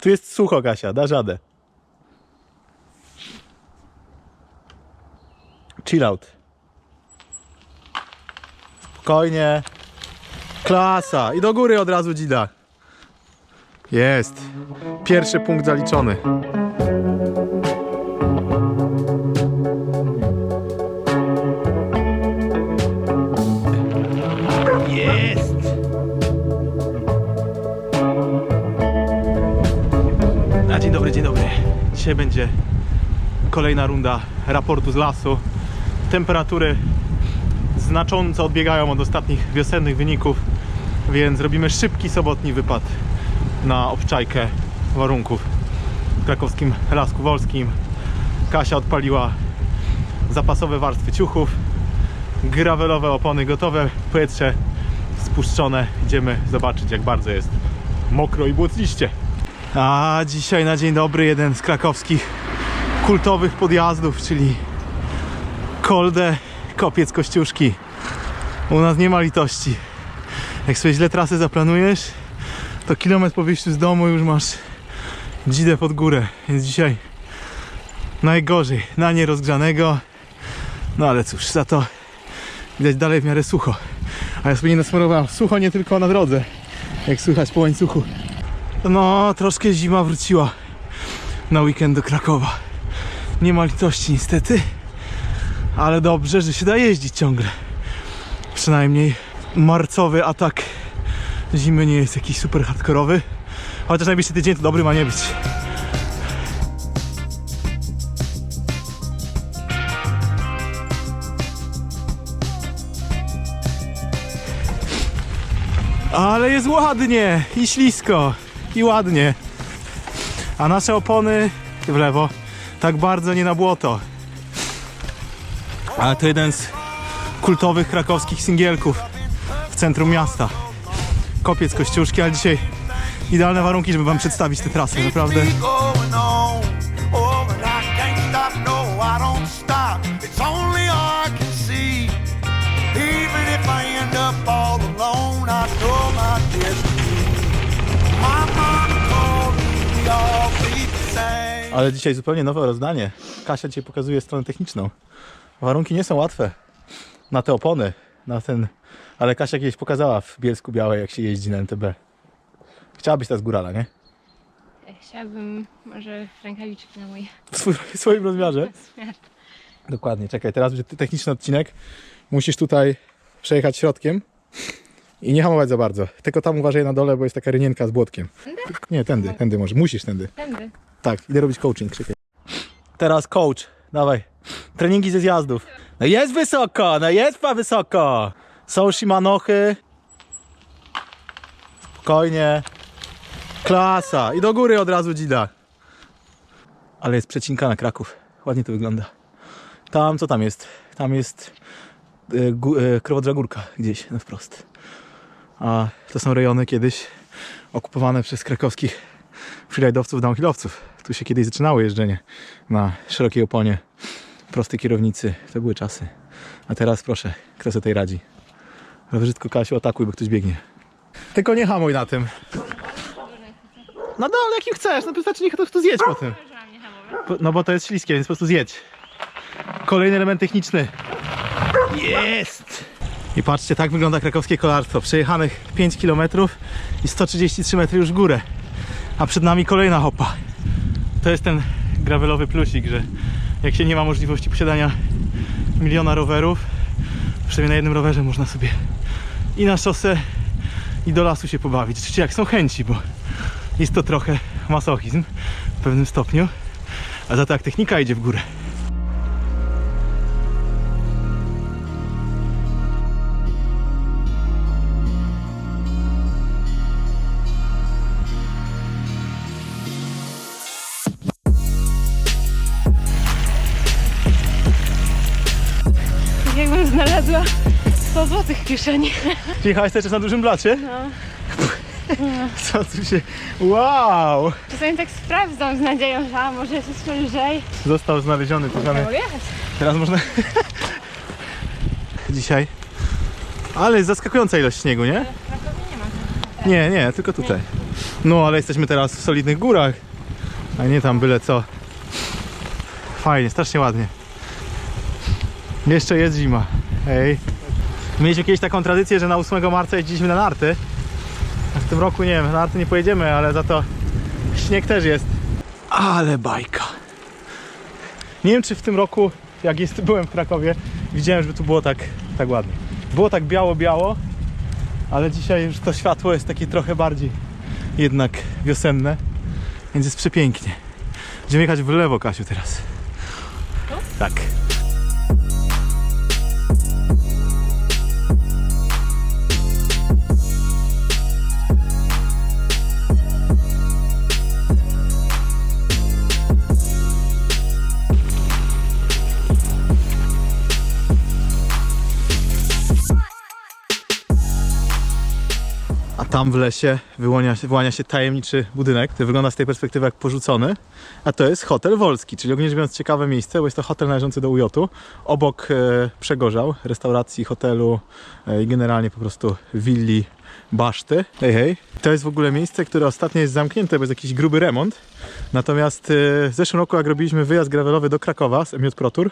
Tu jest sucho, Kasia, da radę. Chill out. Spokojnie. Klasa. I do góry od razu dzida. Jest. Pierwszy punkt zaliczony. Dzisiaj będzie kolejna runda raportu z lasu. Temperatury znacząco odbiegają od ostatnich wiosennych wyników, więc robimy szybki sobotni wypad na obczajkę warunków w krakowskim Lasku Wolskim. Kasia odpaliła zapasowe warstwy ciuchów, gravelowe opony gotowe, powietrze spuszczone. Idziemy zobaczyć jak bardzo jest mokro i błotliście. A dzisiaj na dzień dobry jeden z krakowskich kultowych podjazdów, czyli Kolde Kopiec Kościuszki. U nas nie ma litości. Jak sobie źle trasę zaplanujesz, to kilometr po wyjściu z domu już masz dzidę pod górę. Więc dzisiaj najgorzej na nierozgrzanego. No ale cóż, za to widać dalej w miarę sucho. A ja sobie nie nasmarowałem. Sucho nie tylko na drodze, jak słychać po łańcuchu. No, troszkę zima wróciła na weekend do Krakowa. Nie ma litości niestety, ale dobrze, że się da jeździć ciągle. Przynajmniej marcowy atak zimy nie jest jakiś super hardkorowy. Chociaż najbliższy tydzień to dobry ma nie być. Ale jest ładnie i ślisko i ładnie. A nasze opony w lewo tak bardzo nie na błoto. Ale to jeden z kultowych krakowskich singielków w centrum miasta. Kopiec Kościuszki, ale dzisiaj idealne warunki, żeby wam przedstawić tę trasę, naprawdę. Ale dzisiaj zupełnie nowe rozdanie. Kasia dzisiaj pokazuje stronę techniczną. Warunki nie są łatwe na te opony, na ten... Ale Kasia kiedyś pokazała w Bielsku Białej, jak się jeździ na MTB. Chciałabyś ta z górala, nie? Chciałabym może rękawiczki na mój W, swój, w swoim rozmiarze. rozmiar. Dokładnie, czekaj, teraz będzie techniczny odcinek. Musisz tutaj przejechać środkiem i nie hamować za bardzo. Tylko tam uważaj na dole, bo jest taka rynienka z błotkiem. Nie, tędy, tędy może. Musisz tędy. Tędy. Tak, idę robić coaching, czekaj. Teraz coach, dawaj. Treningi ze zjazdów. No jest wysoko, no jest pa wysoko. Są Shimanochy. Spokojnie. Klasa. I do góry od razu dzida. Ale jest przecinka na Kraków. Ładnie to wygląda. Tam, co tam jest? Tam jest y, gó- y, Krowodragórka gdzieś na wprost. A to są rejony kiedyś okupowane przez krakowskich freeridowców, downhillowców. Tu się kiedyś zaczynało jeżdżenie na szerokiej oponie, prostej kierownicy. To były czasy. A teraz proszę, kto sobie tej radzi? Rowerzystko Kasiu, atakuj, bo ktoś biegnie. Tylko nie hamuj na tym. No dole, jakim chcesz, no wystarczy niech to, to zjedź po tym. No bo to jest śliskie, więc po prostu zjedź. Kolejny element techniczny. Jest! I patrzcie, tak wygląda krakowskie kolarstwo. Przejechanych 5 km i 133 metry już w górę. A przed nami kolejna hopa. To jest ten gravelowy plusik, że jak się nie ma możliwości posiadania miliona rowerów, przynajmniej na jednym rowerze można sobie i na szosę, i do lasu się pobawić. Oczywiście jak są chęci, bo jest to trochę masochizm w pewnym stopniu. A za to jak technika idzie w górę. Znalazła 100 zł w kieszeni. Cały czas na dużym blacie? No. Co tu się... Wow! Czasami tak sprawdzam z nadzieją, że a, może jest jeszcze lżej. Został znaleziony tu mamy. Teraz można... Dzisiaj. Ale jest zaskakująca ilość śniegu, nie? Nie ma. Nie, nie, tylko tutaj. No, ale jesteśmy teraz w solidnych górach, a nie tam byle co. Fajnie, strasznie ładnie. Jeszcze jest zima. Hej. Mieliśmy kiedyś taką tradycję, że na 8 marca jeździliśmy na narty. A w tym roku nie wiem, na narty nie pojedziemy, ale za to śnieg też jest. Ale bajka. Nie wiem, czy w tym roku, jak jest, byłem w Krakowie, widziałem, żeby tu było tak, tak ładnie. Było tak biało-biało, ale dzisiaj już to światło jest takie trochę bardziej jednak wiosenne, więc jest przepięknie. Będziemy jechać w lewo, Kasiu, teraz. Tak. Tam w lesie wyłania wyłania się tajemniczy budynek, który wygląda z tej perspektywy jak porzucony. A to jest Hotel Wolski, czyli ogólnie biorąc ciekawe miejsce, bo jest to hotel należący do Ujotu. Obok e, Przegorzał, restauracji, hotelu e, i generalnie po prostu willi, baszty. Hej, hej. To jest w ogóle miejsce, które ostatnio jest zamknięte, bo jest jakiś gruby remont. Natomiast e, w zeszłym roku, jak robiliśmy wyjazd gravelowy do Krakowa z MJ Pro Tour,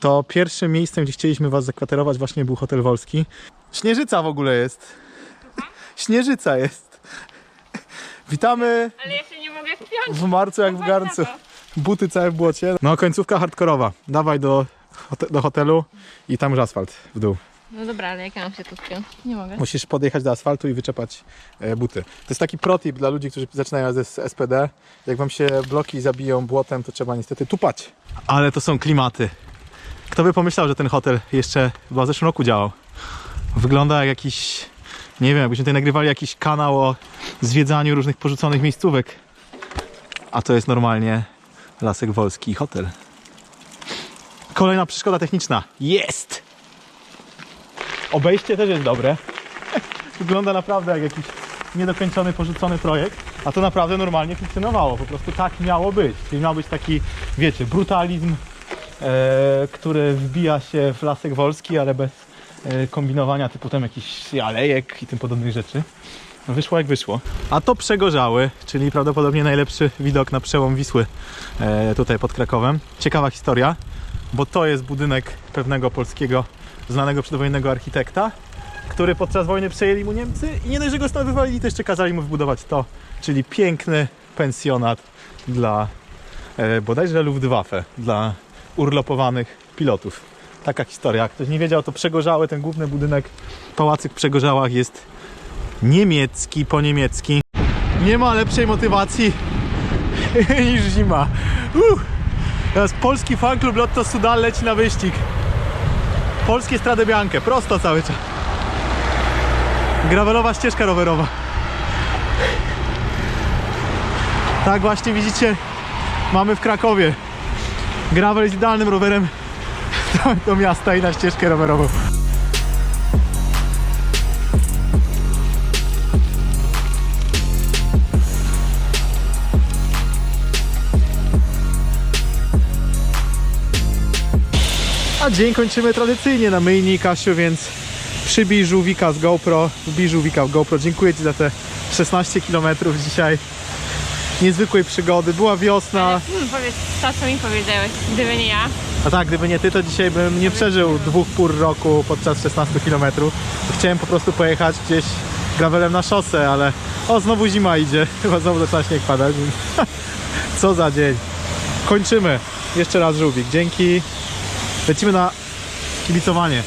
to pierwszym miejscem, gdzie chcieliśmy Was zakwaterować właśnie był Hotel Wolski. Śnieżyca w ogóle jest. Śnieżyca jest. Witamy Ale ja się nie mogę wpiąć. w marcu jak w garncu. Buty całe w błocie. No końcówka hardkorowa. Dawaj do, hote- do hotelu i tam już asfalt w dół. No dobra, ale jak ja mam się tu wpiąć? Nie mogę. Musisz podjechać do asfaltu i wyczepać e, buty. To jest taki protip dla ludzi, którzy zaczynają z SPD. Jak wam się bloki zabiją błotem, to trzeba niestety tupać. Ale to są klimaty. Kto by pomyślał, że ten hotel jeszcze chyba w zeszłym roku działał? Wygląda jak jakiś, nie wiem, jakbyśmy tutaj nagrywali jakiś kanał o zwiedzaniu różnych porzuconych miejscówek. A to jest normalnie Lasek Wolski Hotel. Kolejna przeszkoda techniczna. Jest! Obejście też jest dobre. Wygląda naprawdę jak jakiś niedokończony, porzucony projekt, a to naprawdę normalnie funkcjonowało. Po prostu tak miało być. Czyli miał być taki, wiecie, brutalizm, e, który wbija się w lasek wolski, ale bez kombinowania typu tam jakichś alejek i tym podobnych rzeczy. No Wyszło jak wyszło. A to Przegorzały, czyli prawdopodobnie najlepszy widok na przełom Wisły e, tutaj pod Krakowem. Ciekawa historia, bo to jest budynek pewnego polskiego znanego przedwojennego architekta, który podczas wojny przejęli mu Niemcy i nie dość, że go stąd wywalili, to jeszcze kazali mu wybudować to, czyli piękny pensjonat dla e, bodajże Luftwaffe, dla urlopowanych pilotów. Taka historia. Jak ktoś nie wiedział, to Przegorzały, ten główny budynek, pałacyk w Przegorzałach jest niemiecki, po niemiecki. Nie ma lepszej motywacji niż zima. Uh! Teraz polski fanklub Lotto Sudal leci na wyścig. Polskie Strade Bianche, prosto cały czas. Gravelowa ścieżka rowerowa. Tak właśnie widzicie, mamy w Krakowie. Gravel jest idealnym rowerem do, miasta i na ścieżkę rowerową. A dzień kończymy tradycyjnie na myjni, Kasiu, więc przybij żółwika z GoPro, wbij żółwika w GoPro. Dziękuję Ci za te 16 km dzisiaj niezwykłej przygody. Była wiosna, Hmm, powiedz to, co mi powiedziałeś, gdyby nie ja. A tak, gdyby nie Ty, to dzisiaj bym nie przeżył dwóch pór roku podczas 16 km. Chciałem po prostu pojechać gdzieś gravelem na szosę, ale o, znowu zima idzie, chyba znowu zaczyna śnieg padać. Co za dzień. Kończymy. Jeszcze raz żółwik. Dzięki. Lecimy na kibicowanie.